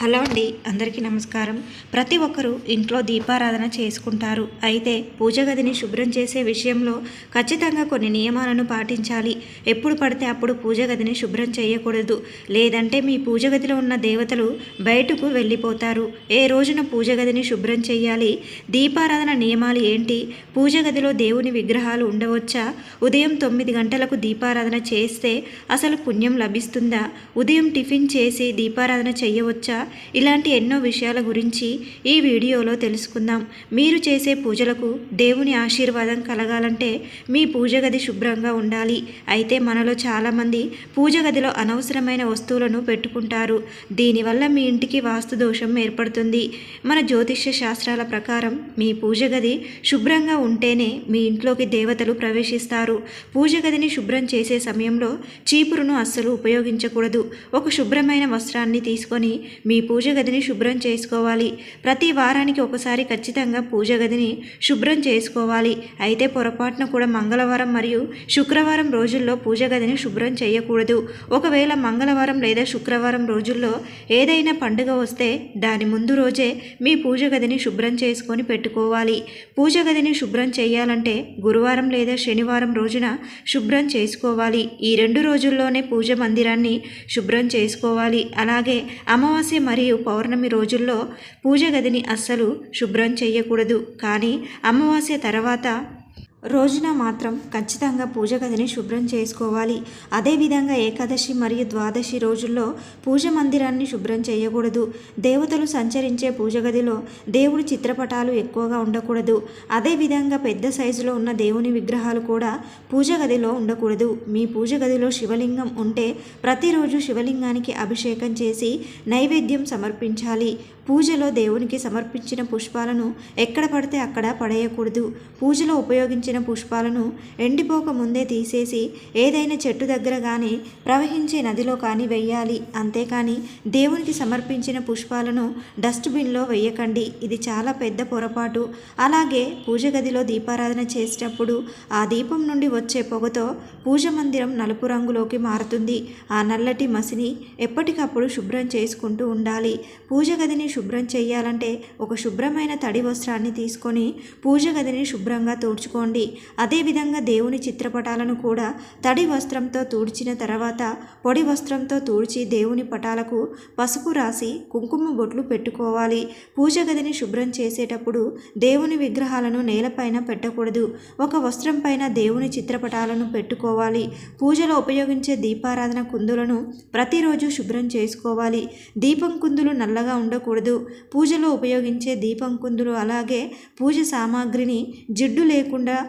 Hello అండి అందరికీ నమస్కారం. ప్రతి ఒక్కరూ ఇంట్లో దీపారాధన చేసుకుంటారు. అయితే పూజ గదిని శుభ్రం చేసే విషయంలో ఖచ్చితంగా కొన్ని నియమాలను పాటించాలి. ఎప్పుడు పడితే అప్పుడు పూజ గదిని శుభ్రం చేయకూడదు. లేదంటే మీ పూజ గదిలో ఉన్న దేవతలు బయటకు వెళ్ళిపోతారు. ఏ రోజున పూజ గదిని శుభ్రం చేయాలి? దీపారాధన నియమాలు ఏంటి? పూజ గదిలో దేవుని విగ్రహాలు ఉండవచ్చా? ఉదయం తొమ్మిది గంటలకు దీపారాధన చేస్తే అసలు పుణ్యం లభిస్తుందా? ఉదయం టిఫిన్ చేసి దీపారాధన చేయవచ్చా? ఇలాంటి ఎన్నో విషయాల గురించి ఈ వీడియోలో తెలుసుకుందాం. మీరు చేసే పూజలకు దేవుని ఆశీర్వాదం కలగాలంటే మీ పూజ గది శుభ్రంగా ఉండాలి. అయితే మనలో చాలామంది పూజ గదిలో అనవసరమైన వస్తువులను పెట్టుకుంటారు. దీనివల్ల మీ ఇంటికి వాస్తు దోషం ఏర్పడుతుంది. మన జ్యోతిష్య శాస్త్రాల ప్రకారం మీ పూజ గది శుభ్రంగా ఉంటేనే మీ ఇంట్లోకి దేవతలు ప్రవేశిస్తారు. పూజ గదిని శుభ్రం చేసే సమయంలో చీపురును అస్సలు ఉపయోగించకూడదు. ఒక శుభ్రమైన వస్త్రాన్ని తీసుకొని మీ పూజ గదిని శుభ్రం చేసుకోవాలి. ప్రతి వారానికి ఒకసారి ఖచ్చితంగా పూజ గదిని శుభ్రం చేసుకోవాలి. అయితే పొరపాటున కూడా మంగళవారం మరియు శుక్రవారం రోజుల్లో పూజ గదిని శుభ్రం చేయకూడదు. ఒకవేళ మంగళవారం లేదా శుక్రవారం రోజుల్లో ఏదైనా పండుగ వస్తే దాని ముందు రోజే మీ పూజ గదిని శుభ్రం చేసుకొని పెట్టుకోవాలి. పూజ గదిని శుభ్రం చేయాలంటే గురువారం లేదా శనివారం రోజున శుభ్రం చేసుకోవాలి. ఈ రెండు రోజుల్లోనే పూజ మందిరాన్ని శుభ్రం చేసుకోవాలి. అలాగే అమావాస్య మరియు పౌర్ణమి రోజుల్లో పూజ గదిని అస్సలు శుభ్రం చేయకూడదు. కానీ అమావాస్య తర్వాత రోజున మాత్రం ఖచ్చితంగా పూజ గదిని శుభ్రం చేసుకోవాలి. అదేవిధంగా ఏకాదశి మరియు ద్వాదశి రోజుల్లో పూజ మందిరాన్ని శుభ్రం చేయకూడదు. దేవతలు సంచరించే పూజ గదిలో దేవుడి చిత్రపటాలు ఎక్కువగా ఉండకూడదు. అదేవిధంగా పెద్ద సైజులో ఉన్న దేవుని విగ్రహాలు కూడా పూజ గదిలో ఉండకూడదు. మీ పూజ గదిలో శివలింగం ఉంటే ప్రతిరోజు శివలింగానికి అభిషేకం చేసి నైవేద్యం సమర్పించాలి. పూజలో దేవునికి సమర్పించిన పుష్పాలను ఎక్కడ పడితే అక్కడ పడేయకూడదు. పూజలో ఉపయోగించిన పుష్పాలను ఎండిపోక ముందే తీసేసి ఏదైనా చెట్టు దగ్గర కానీ ప్రవహించే నదిలో కానీ వెయ్యాలి అంతేకాని దేవునికి సమర్పించిన పుష్పాలను డస్ట్బిన్లో వెయ్యకండి ఇది చాలా పెద్ద పొరపాటు. అలాగే పూజ గదిలో దీపారాధన చేసేటప్పుడు ఆ దీపం నుండి వచ్చే పొగతో పూజ మందిరం నలుపు రంగులోకి మారుతుంది. ఆ నల్లటి మసిని ఎప్పటికప్పుడు శుభ్రం చేసుకుంటూ ఉండాలి. పూజ గదిని శుభ్రం చేయాలంటే ఒక శుభ్రమైన తడి వస్త్రాన్ని తీసుకొని పూజ గదిని శుభ్రంగా తుడుచుకోండి. అదేవిధంగా దేవుని చిత్రపటాలను కూడా తడి వస్త్రంతో తూడ్చిన తర్వాత పొడి వస్త్రంతో తూడ్చి దేవుని పటాలకు పసుపు రాసి కుంకుమ బొట్లు పెట్టుకోవాలి. పూజ గదిని శుభ్రం చేసేటప్పుడు దేవుని విగ్రహాలను నేలపైన పెట్టకూడదు. ఒక వస్త్రం పైన దేవుని చిత్రపటాలను పెట్టుకోవాలి. పూజలో ఉపయోగించే దీపారాధన కుందులను ప్రతిరోజు శుభ్రం చేసుకోవాలి. దీపం కుందులు నల్లగా ఉండకూడదు. పూజలో ఉపయోగించే దీపం కుందులు అలాగే పూజ సామాగ్రిని జిడ్డు లేకుండా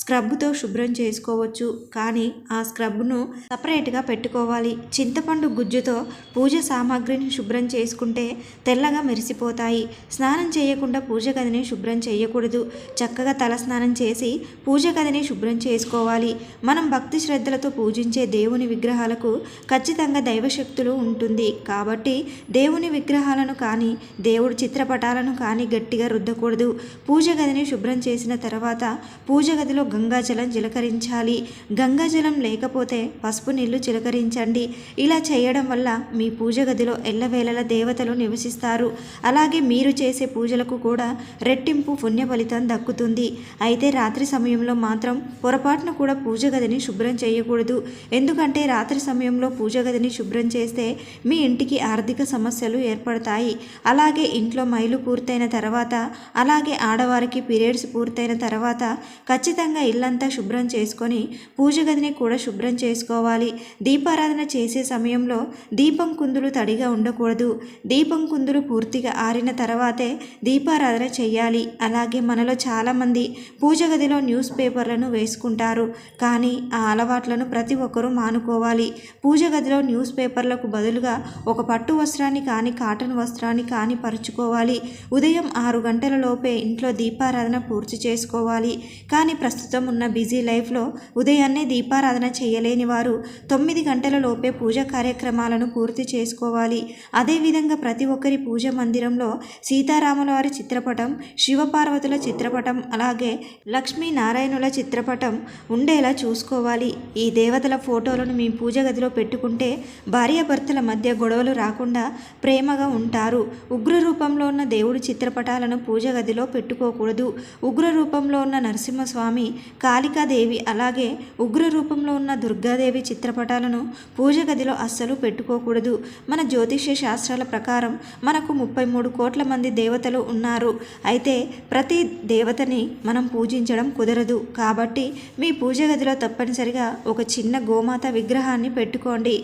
స్క్రబ్తో శుభ్రం చేసుకోవచ్చు. కానీ ఆ స్క్రబ్ను సపరేట్గా పెట్టుకోవాలి. చింతపండు గుజ్జుతో పూజ సామాగ్రిని శుభ్రం చేసుకుంటే తెల్లగా మెరిసిపోతాయి. స్నానం చేయకుండా పూజ గదిని శుభ్రం చేయకూడదు. చక్కగా తల స్నానం చేసి పూజ గదిని శుభ్రం చేసుకోవాలి. మనం భక్తి శ్రద్ధలతో పూజించే దేవుని విగ్రహాలకు ఖచ్చితంగా దైవశక్తులు ఉంటుంది. కాబట్టి దేవుని విగ్రహాలను కానీ దేవుడి చిత్రపటాలను కానీ గట్టిగా రుద్దకూడదు. పూజ గదిని శుభ్రం చేసిన తర్వాత పూజ గదిలో గంగాజలం చిలకరించాలి. గంగాజలం లేకపోతే పసుపు నీళ్ళు చిలకరించండి. ఇలా చేయడం వల్ల మీ పూజ గదిలో ఎల్లవేళల దేవతలు నివసిస్తారు. అలాగే మీరు చేసే పూజలకు కూడా రెట్టింపు పుణ్య ఫలితం దక్కుతుంది. అయితే రాత్రి సమయంలో మాత్రం పొరపాటున కూడా పూజ గదిని శుభ్రం చేయకూడదు. ఎందుకంటే రాత్రి సమయంలో పూజ గదిని శుభ్రం చేస్తే మీ ఇంటికి ఆర్థిక సమస్యలు ఏర్పడతాయి. అలాగే ఇంట్లో మైలు పూర్తయిన తర్వాత అలాగే ఆడవారికి పీరియడ్స్ పూర్తయిన తర్వాత ఖచ్చితంగా ఇల్లంతా శుభ్రం చేసుకొని పూజ గదిని కూడా శుభ్రం చేసుకోవాలి. దీపారాధన చేసే సమయంలో దీపం కుందులు తడిగా ఉండకూడదు. దీపం కుందులు పూర్తిగా ఆరిన తర్వాతే దీపారాధన చేయాలి. అలాగే మనలో చాలామంది పూజ గదిలో న్యూస్ పేపర్లను వేసుకుంటారు. కానీ ఆ అలవాట్లను ప్రతి ఒక్కరూ మానుకోవాలి. పూజ గదిలో న్యూస్ పేపర్లకు బదులుగా ఒక పట్టు వస్త్రాన్ని కానీ కాటన్ వస్త్రాన్ని కానీ పరుచుకోవాలి. ఉదయం ఆరు గంటల లోపే ఇంట్లో దీపారాధన పూర్తి చేసుకోవాలి. కానీ ప్రస్తుతం ప్రస్తుతం ఉన్న బిజీ లైఫ్లో ఉదయాన్నే దీపారాధన చేయలేని వారు తొమ్మిది గంటల లోపే పూజ కార్యక్రమాలను పూర్తి చేసుకోవాలి. అదేవిధంగా ప్రతి ఒక్కరి పూజ మందిరంలో సీతారాముల వారి చిత్రపటం శివపార్వతుల చిత్రపటం అలాగే లక్ష్మీ నారాయణుల చిత్రపటం ఉండేలా చూసుకోవాలి. ఈ దేవతల ఫోటోలను మీ పూజ గదిలో పెట్టుకుంటే భార్యాభర్తల మధ్య గొడవలు రాకుండా ప్రేమగా ఉంటారు. ఉగ్ర రూపంలో ఉన్న దేవుడి చిత్రపటాలను పూజ గదిలో పెట్టుకోకూడదు. ఉగ్ర రూపంలో ఉన్న నరసింహస్వామి కాళికాదేవి అలాగే ఉగ్ర రూపంలో ఉన్న దుర్గాదేవి చిత్రపటాలను పూజ గదిలో అస్సలు పెట్టుకోకూడదు. మన జ్యోతిష్య శాస్త్రాల ప్రకారం మనకు ముప్పై మూడు కోట్ల మంది దేవతలు ఉన్నారు. అయితే ప్రతి దేవతని మనం పూజించడం కుదరదు. కాబట్టి మీ పూజ గదిలో తప్పనిసరిగా ఒక చిన్న గోమాత విగ్రహాన్ని పెట్టుకోండి.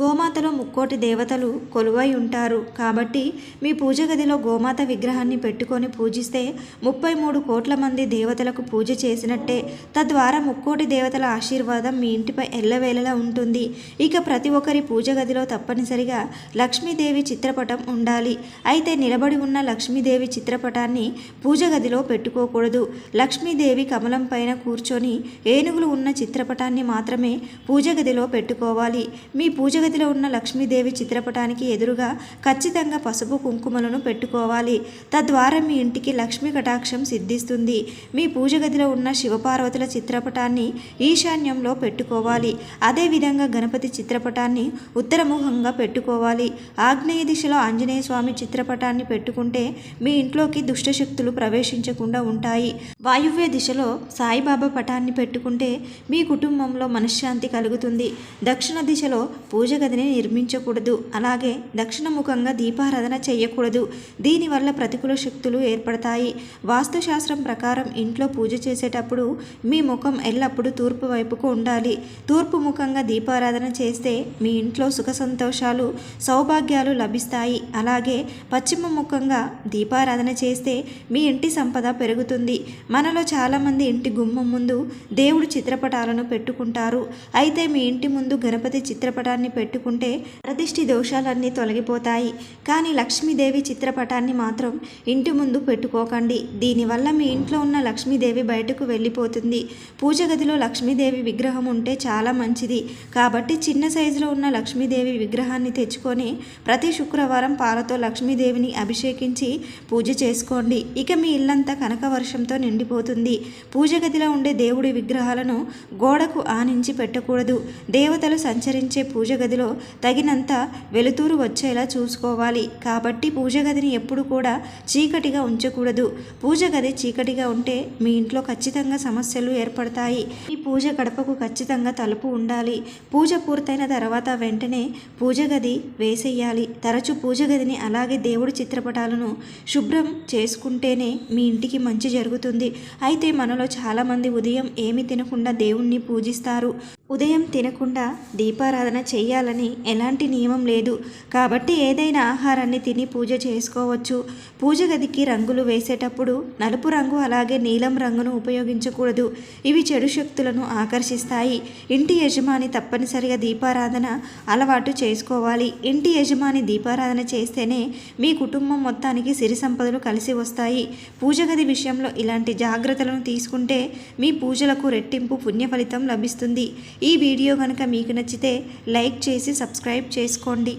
గోమాతలో ముక్కోటి దేవతలు కొలువై ఉంటారు. కాబట్టి మీ పూజ గదిలో గోమాత విగ్రహాన్ని పెట్టుకొని పూజిస్తే ముప్పై మూడు కోట్ల మంది దేవతలకు పూజ చేసినట్టు తద్వారా ముక్కోటి దేవతల ఆశీర్వాదం మీ ఇంటిపై ఎల్లవేళలా ఉంటుంది. ఇక ప్రతి ఒక్కరి పూజ గదిలో తప్పనిసరిగా లక్ష్మీదేవి చిత్రపటం ఉండాలి. అయితే నిలబడి ఉన్న లక్ష్మీదేవి చిత్రపటాన్ని పూజ గదిలో పెట్టుకోకూడదు. లక్ష్మీదేవి కమలం పైన కూర్చొని ఏనుగులు ఉన్న చిత్రపటాన్ని మాత్రమే పూజ గదిలో పెట్టుకోవాలి. మీ పూజ గదిలో ఉన్న లక్ష్మీదేవి చిత్రపటానికి ఎదురుగా ఖచ్చితంగా పసుపు కుంకుమలను పెట్టుకోవాలి. తద్వారా మీ ఇంటికి లక్ష్మీ కటాక్షం సిద్ధిస్తుంది. మీ పూజ గదిలో ఉన్న శివ శివపార్వతుల చిత్రపటాన్ని ఈశాన్యంలో పెట్టుకోవాలి. అదేవిధంగా గణపతి చిత్రపటాన్ని ఉత్తరముఖంగా పెట్టుకోవాలి. ఆగ్నేయ దిశలో ఆంజనేయ స్వామి చిత్రపటాన్ని పెట్టుకుంటే మీ ఇంట్లోకి దుష్టశక్తులు ప్రవేశించకుండా ఉంటాయి. వాయువ్య దిశలో సాయిబాబా పటాన్ని పెట్టుకుంటే మీ కుటుంబంలో మనశ్శాంతి కలుగుతుంది. దక్షిణ దిశలో పూజ గదిని నిర్మించకూడదు. అలాగే దక్షిణముఖంగా దీపారాధన చేయకూడదు దీనివల్ల ప్రతికూల శక్తులు ఏర్పడతాయి. వాస్తుశాస్త్రం ప్రకారం ఇంట్లో పూజ చేసేటప్పుడు మీ ముఖం ఎల్లప్పుడూ తూర్పు వైపుకు ఉండాలి. తూర్పు ముఖంగా దీపారాధన చేస్తే మీ ఇంట్లో సుఖ సంతోషాలు సౌభాగ్యాలు లభిస్తాయి. అలాగే పశ్చిమ ముఖంగా దీపారాధన చేస్తే మీ ఇంటి సంపద పెరుగుతుంది. మనలో చాలామంది ఇంటి గుమ్మం ముందు దేవుడు చిత్రపటాలను పెట్టుకుంటారు. అయితే మీ ఇంటి ముందు గణపతి చిత్రపటాన్ని పెట్టుకుంటే ప్రతిష్ఠి దోషాలన్నీ తొలగిపోతాయి. కానీ లక్ష్మీదేవి చిత్రపటాన్ని మాత్రం ఇంటి ముందు పెట్టుకోకండి. దీనివల్ల మీ ఇంట్లో ఉన్న లక్ష్మీదేవి బయటకు వెళ్ళిపోతుంది పూజ గదిలో లక్ష్మీదేవి విగ్రహం ఉంటే చాలా మంచిది. కాబట్టి చిన్న సైజులో ఉన్న లక్ష్మీదేవి విగ్రహాన్ని తెచ్చుకొని ప్రతి శుక్రవారం పాలతో లక్ష్మీదేవిని అభిషేకించి పూజ చేసుకోండి. ఇక మీ ఇల్లంతా కనక వర్షంతో నిండిపోతుంది. పూజ గదిలో ఉండే దేవుడి విగ్రహాలను గోడకు ఆనించి పెట్టకూడదు. దేవతలు సంచరించే పూజ గదిలో తగినంత వెలుతురు వచ్చేలా చూసుకోవాలి. కాబట్టి పూజ గదిని ఎప్పుడు కూడా చీకటిగా ఉంచకూడదు. పూజ గది చీకటిగా ఉంటే మీ ఇంట్లో ఖచ్చితంగా సమస్యలు ఏర్పడతాయి. ఈ పూజ గడపకు ఖచ్చితంగా తలుపు ఉండాలి. పూజ పూర్తయిన తర్వాత వెంటనే పూజ గది వేసేయాలి. తరచూ పూజ గదిని అలాగే దేవుడి చిత్రపటాలను శుభ్రం చేసుకుంటేనే మీ ఇంటికి మంచి జరుగుతుంది. అయితే మనలో చాలామంది ఉదయం ఏమి తినకుండా దేవుణ్ణి పూజిస్తారు. ఉదయం తినకుండా దీపారాధన చేయాలని ఎలాంటి నియమం లేదు. కాబట్టి ఏదైనా ఆహారాన్ని తిని పూజ చేసుకోవచ్చు. పూజ గదికి రంగులు వేసేటప్పుడు నలుపు రంగు అలాగే నీలం రంగును ఉపయోగించకూడదు. ఇవి చెడు శక్తులను ఆకర్షిస్తాయి. ఇంటి యజమాని తప్పనిసరిగా దీపారాధన అలవాటు చేసుకోవాలి. ఇంటి యజమాని దీపారాధన చేస్తేనే మీ కుటుంబం మొత్తానికి సిరి సంపదలు కలిసి వస్తాయి. పూజ గది విషయంలో ఇలాంటి జాగ్రత్తలను తీసుకుంటే మీ పూజలకు రెట్టింపు పుణ్య ఫలితం లభిస్తుంది. ఈ వీడియో కనుక మీకు నచ్చితే లైక్ చేసి సబ్స్క్రైబ్ చేసుకోండి.